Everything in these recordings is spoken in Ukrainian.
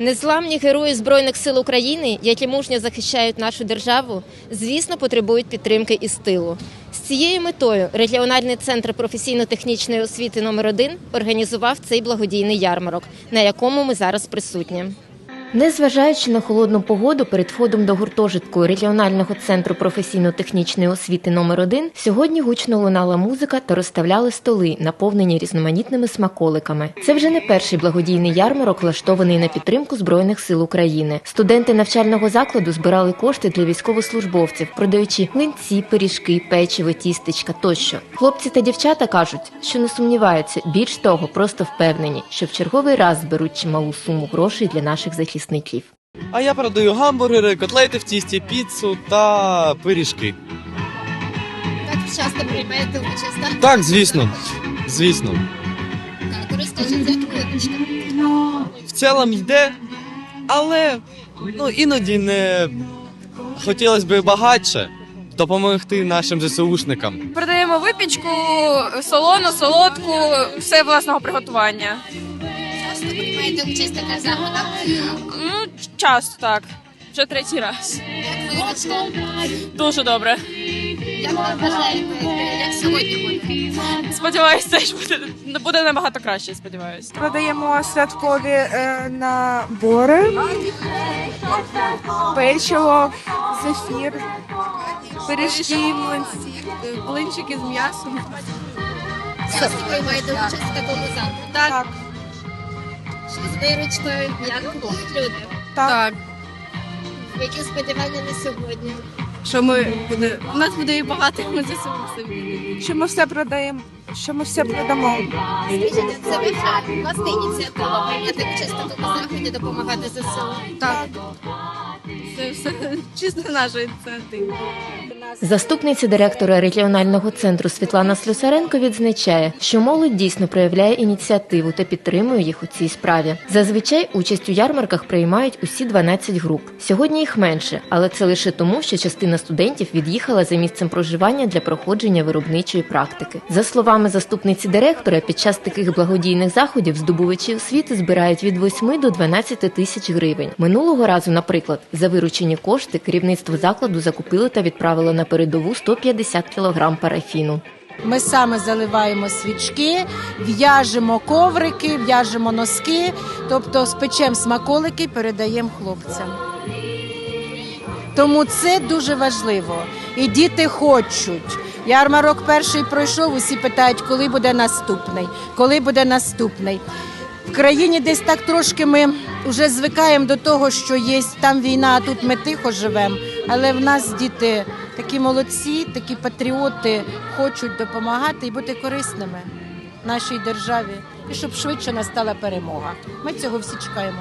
Незламні герої Збройних сил України, які мужньо захищають нашу державу, звісно, потребують підтримки і стилу. З цією метою регіональний центр професійно-технічної освіти номер 1 організував цей благодійний ярмарок, на якому ми зараз присутні. Незважаючи на холодну погоду, перед входом до гуртожитку регіонального центру професійно-технічної освіти номер 1 сьогодні гучно лунала музика та розставляли столи, наповнені різноманітними смаколиками. Це вже не перший благодійний ярмарок, влаштований на підтримку збройних сил України. Студенти навчального закладу збирали кошти для військовослужбовців, продаючи млинці, пиріжки, печиво, тістечка тощо. Хлопці та дівчата кажуть, що не сумніваються. Більш того, просто впевнені, що в черговий раз зберуть чималу суму грошей для наших захисників. А я продаю гамбургери, котлети в тісті, піцу та пиріжки. Так часто приймаєте участь, так? Так, звісно. Звісно. Так, розкажіть, як виручка. В цілому йде, але ну, іноді не хотілося б багатше допомогти нашим ЗСУшникам. Продаємо випічку, солону, солодку, все власного приготування. Часто участь в таких заходах. Ну, часто так. Вже третій раз. Як виручка? Дуже добре. Як ви вважаєте, як сьогодні буде? Сподіваюсь, теж буде, буде набагато краще, сподіваюся. Продаємо святкові е, набори, печиво, зефір, пиріжки, млинці, блинчики з м'ясом. Часто приймаєте участь в такому заході. Так, з виручкою? Як купують люди? так. Які сподівання на сьогодні? Що ми буде, у нас буде і багато ми за собі. Що ми все продаємо, що ми все продамо. Скажіть, це ви власна ініціатива прийняти участь в такому заході, допомагати ЗСУ? Так. Це все чисто наша ініціатива. Заступниця директора регіонального центру Світлана Слюсаренко відзначає, що молодь дійсно проявляє ініціативу та підтримує їх у цій справі. Зазвичай участь у ярмарках приймають усі 12 груп. Сьогодні їх менше, але це лише тому, що частина студентів від'їхала за місцем проживання для проходження виробничої практики. За словами заступниці директора, під час таких благодійних заходів здобувачі освіти збирають від 8 до 12 тисяч гривень. Минулого разу, наприклад, за виручені кошти керівництво закладу закупило та відправило на передову 150 кілограм парафіну. Ми саме заливаємо свічки, в'яжемо коврики, в'яжемо носки, тобто спечемо смаколики, передаємо хлопцям. Тому це дуже важливо. І діти хочуть. Ярмарок перший пройшов, усі питають, коли буде наступний, коли буде наступний. В країні десь так трошки ми вже звикаємо до того, що є там війна, а тут ми тихо живемо. Але в нас діти такі молодці, такі патріоти хочуть допомагати і бути корисними нашій державі, і щоб швидше настала перемога. Ми цього всі чекаємо.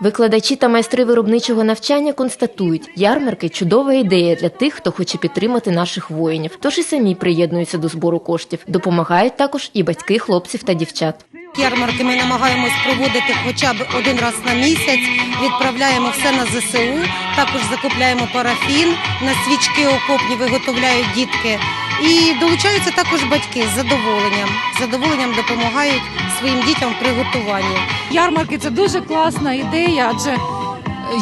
Викладачі та майстри виробничого навчання констатують, ярмарки чудова ідея для тих, хто хоче підтримати наших воїнів. Тож і самі приєднуються до збору коштів. Допомагають також і батьки хлопців та дівчат. Ярмарки ми намагаємось проводити хоча б один раз на місяць. Відправляємо все на ЗСУ. Також закупляємо парафін на свічки окопні виготовляють дітки. І долучаються також батьки з задоволенням. З задоволенням допомагають своїм дітям в приготуванні. Ярмарки це дуже класна ідея, адже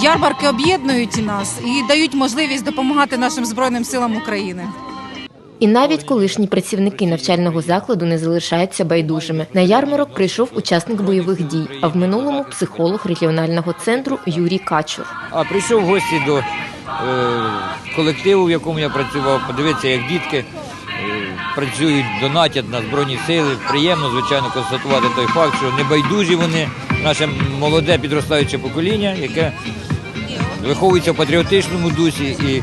ярмарки об'єднують нас і дають можливість допомагати нашим збройним силам України. І навіть колишні працівники навчального закладу не залишаються байдужими. На ярмарок прийшов учасник бойових дій, а в минулому психолог регіонального центру Юрій Качур. А прийшов в гості до е, колективу, в якому я працював, подивитися, як дітки е, працюють, донатять на Збройні сили. Приємно, звичайно, констатувати той факт, що небайдужі вони, наше молоде підростаюче покоління, яке виховується в патріотичному дусі і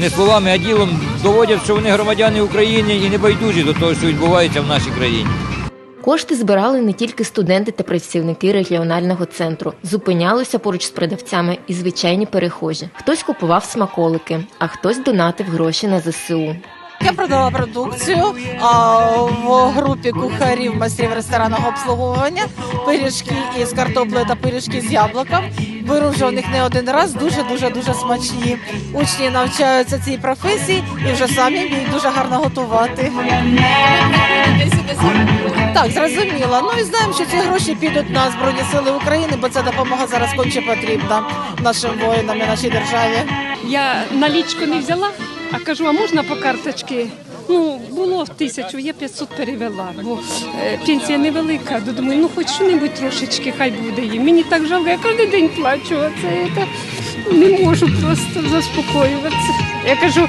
не словами, а ділом доводять, що вони громадяни України і не байдужі до того, що відбувається в нашій країні. Кошти збирали не тільки студенти та працівники регіонального центру. Зупинялися поруч з продавцями і звичайні перехожі. Хтось купував смаколики, а хтось донатив гроші на ЗСУ. Я продала продукцію а, в групі кухарів майстрів ресторанного обслуговування, пиріжки із картоплею та пиріжки з яблуком. Беру вже у них не один раз, дуже дуже дуже смачні. Учні навчаються цій професії і вже самі вміють дуже гарно готувати. Так, зрозуміло. Ну і знаємо, що ці гроші підуть на Збройні Сили України, бо ця допомога зараз конче потрібна нашим воїнам і нашій державі. Я налічку не взяла, а кажу, а можна по карточці? Ну, було тисячу, я 500 перевела, бо е, пенсія невелика. Думаю, ну хоч що-небудь трошечки, хай буде їм. Мені так жалко, я кожен день плачу, а це та, не можу просто заспокоюватися. Я кажу,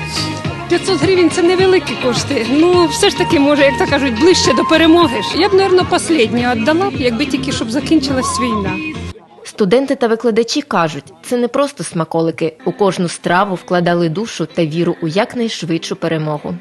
500 гривень це невеликі кошти. Ну, все ж таки, може, як то кажуть, ближче до перемоги. Я б, мабуть, останнє віддала якби тільки щоб закінчилась війна. Студенти та викладачі кажуть, це не просто смаколики. У кожну страву вкладали душу та віру у якнайшвидшу перемогу.